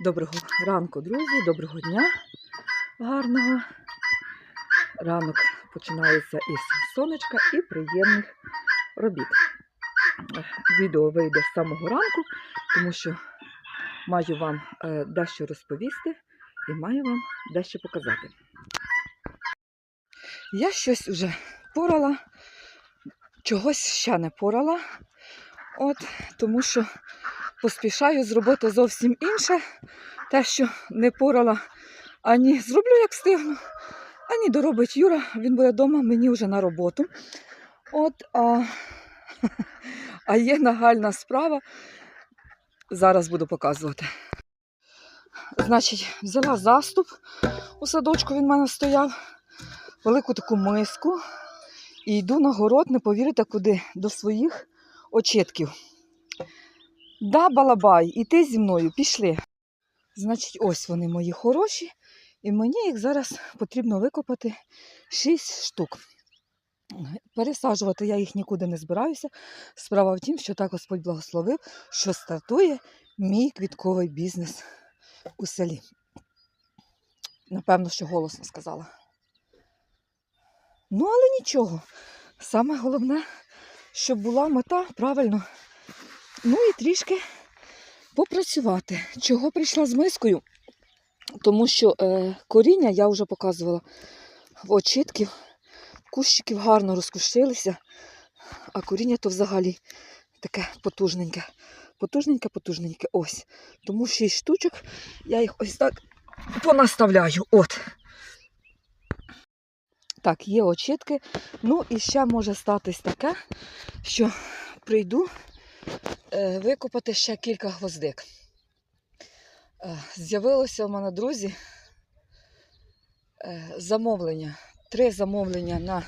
Доброго ранку, друзі, доброго дня гарного. Ранок починається із сонечка і приємних робіт. Відео вийде з самого ранку, тому що маю вам е, дещо розповісти і маю вам дещо показати. Я щось вже порала, чогось ще не порала, от, тому що поспішаю зробити зовсім інше. Те, що не порала, ані зроблю, як встигну, ані доробить Юра, він буде вдома, мені вже на роботу. От, а, а є нагальна справа. Зараз буду показувати. Значить, взяла заступ у садочку, він в мене стояв, велику таку миску і йду на город, не повірите куди, до своїх очітків. Да, балабай, і ти зі мною пішли. Значить, ось вони мої хороші, і мені їх зараз потрібно викопати 6 штук. Пересаджувати я їх нікуди не збираюся. Справа в тім, що так Господь благословив, що стартує мій квітковий бізнес у селі. Напевно, що голосно сказала. Ну, але нічого. Саме головне, щоб була мета правильно. Ну і трішки попрацювати. Чого прийшла з мискою? Тому що е, коріння я вже показувала в очітків, кущиків гарно розкушилися, а коріння то взагалі таке потужненьке. Потужненьке, потужненьке. Ось. Тому 6 штучок я їх ось так понаставляю. От. Так, є очітки. Ну і ще може статись таке, що прийду е, викопати ще кілька гвоздик. Е, З'явилося у мене, друзі, е, замовлення. Три замовлення на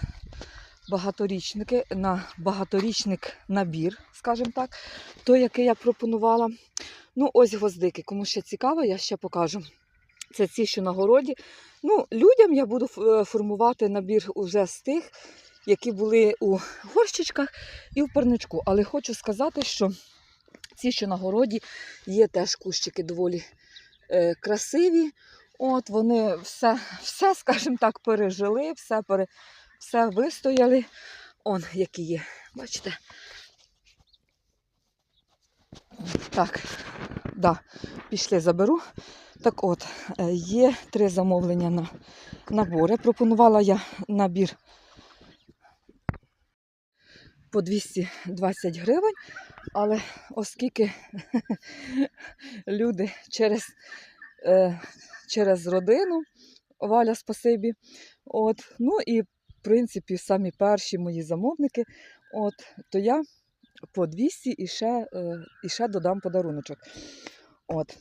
багаторічники, на багаторічник набір, скажімо так, той, який я пропонувала. Ну, ось гвоздики. Кому ще цікаво, я ще покажу. Це ці, що на городі. Ну, людям я буду формувати набір уже з тих, які були у горщичках і в парничку. Але хочу сказати, що ці, що на городі, є теж кущики доволі е, красиві. От вони все, все, скажімо так, пережили, все, пере, все вистояли. Он, які є. Бачите? Так, да, пішли, заберу. Так от, е, є три замовлення на набори. Пропонувала я набір по 220 гривень, але оскільки люди через, е, через родину, Валя, спасибі, от, ну і в принципі самі перші мої замовники, от, то я по 200 і ще, е, і ще додам подаруночок. От,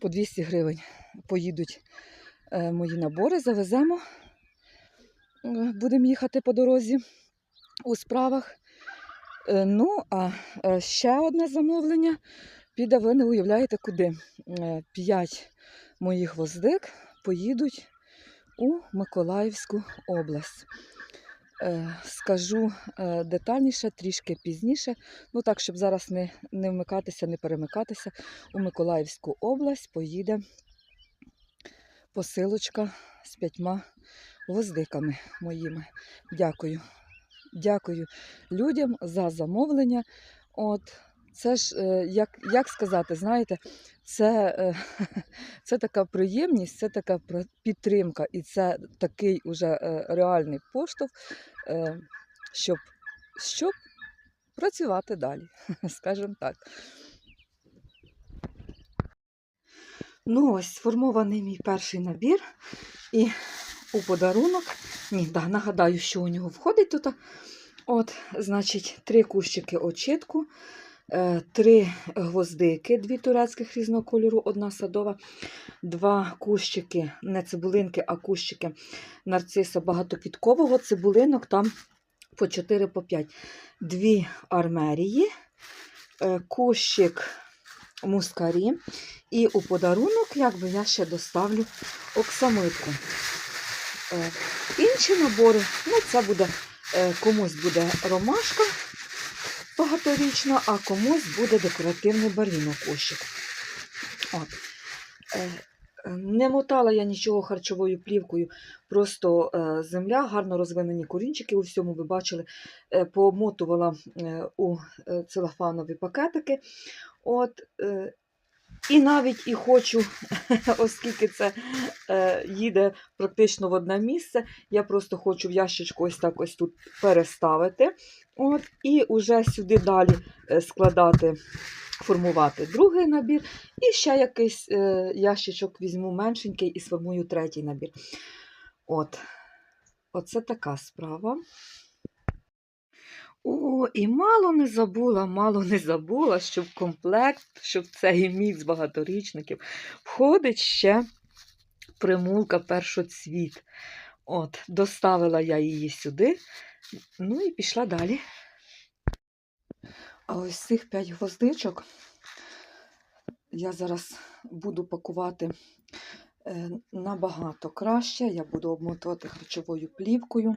по 200 гривень поїдуть е, мої набори, завеземо. Будемо їхати по дорозі у справах. Е, Ну, а е, ще одне замовлення піде, ви не уявляєте куди. Е, П'ять моїх гвоздик поїдуть у Миколаївську область. Скажу детальніше, трішки пізніше. Ну так, щоб зараз не, не вмикатися, не перемикатися. У Миколаївську область поїде посилочка з п'ятьма гвоздиками моїми. Дякую. Дякую людям за замовлення. От, це ж, е, як, як сказати, знаєте, це, е, це така приємність, це така підтримка, і це такий уже е, реальний поштовх, щоб, щоб працювати далі, скажімо так. Ну, ось сформований мій перший набір. І у подарунок, ні, да, нагадаю, що у нього входить тут. От, значить, три кущики очітку, е, три гвоздики, дві турецьких різного кольору, одна садова, два кущики, не цибулинки, а кущики нарциса багатоквіткового, цибулинок там по 4 по 5. Дві армерії, е, кущик мускарі. І у подарунок, якби я ще доставлю оксамитку. Е, Інші набори, ну це буде е, комусь буде ромашка багаторічна, а комусь буде декоративний барвінок кущик. От. Е, Не мотала я нічого харчовою плівкою, просто земля, гарно розвинені корінчики у всьому ви бачили, пообмотувала е, у целофанові пакетики. От, і навіть і хочу, оскільки це е, їде практично в одне місце, я просто хочу в ящичку ось так ось тут переставити. От, і вже сюди далі е, складати, формувати другий набір. І ще якийсь е, ящичок візьму меншенький і сформую третій набір. От. Оце така справа. О, і мало не забула, мало не забула, що в комплект, що в цей мікс багаторічників входить ще примулка першоцвіт. От, доставила я її сюди, ну і пішла далі. А ось цих п'ять гвоздичок я зараз буду пакувати набагато краще. Я буду обмотувати харчовою плівкою.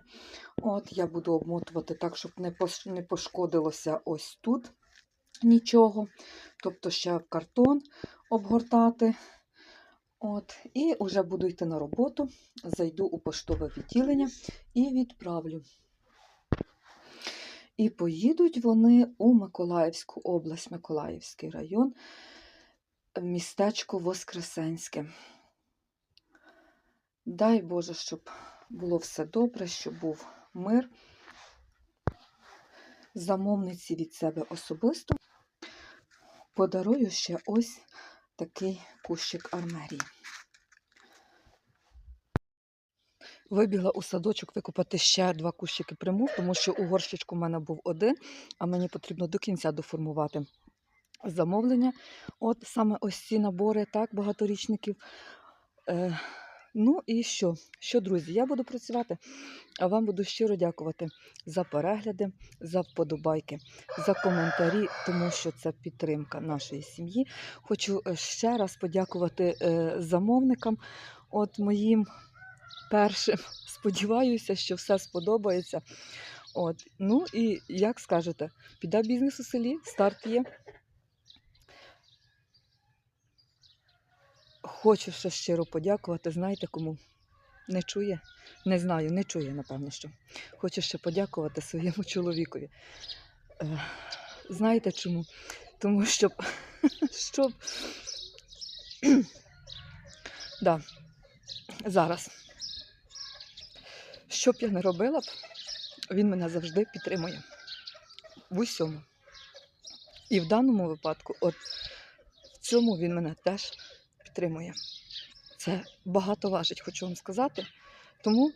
От, я буду обмотувати так, щоб не пошкодилося ось тут нічого. Тобто ще в картон обгортати. От, і вже буду йти на роботу, зайду у поштове відділення і відправлю. І поїдуть вони у Миколаївську область, Миколаївський район, містечко Воскресенське. Дай Боже, щоб було все добре, щоб був мир. Замовниці від себе особисто подарую ще ось такий кущик армерії. Вибігла у садочок викопати ще два кущики примул, тому що у горщичку в мене був один, а мені потрібно до кінця доформувати замовлення. От саме ось ці набори, так, багаторічників. Ну і що? Що, друзі, я буду працювати, а вам буду щиро дякувати за перегляди, за вподобайки, за коментарі, тому що це підтримка нашої сім'ї. Хочу е, ще раз подякувати е, замовникам, от моїм першим. Сподіваюся, що все сподобається. От. Ну і як скажете, піде бізнес у селі, старт є. Хочу ще щиро подякувати. Знаєте кому? Не чує? Не знаю, не чує, напевно, що. Хочу ще подякувати своєму чоловікові. Е, знаєте чому? Тому що щоб. да. Зараз. Що б я не робила б, він мене завжди підтримує. В усьому. І в даному випадку, от в цьому він мене теж підтримує. Це багато важить, хочу вам сказати. Тому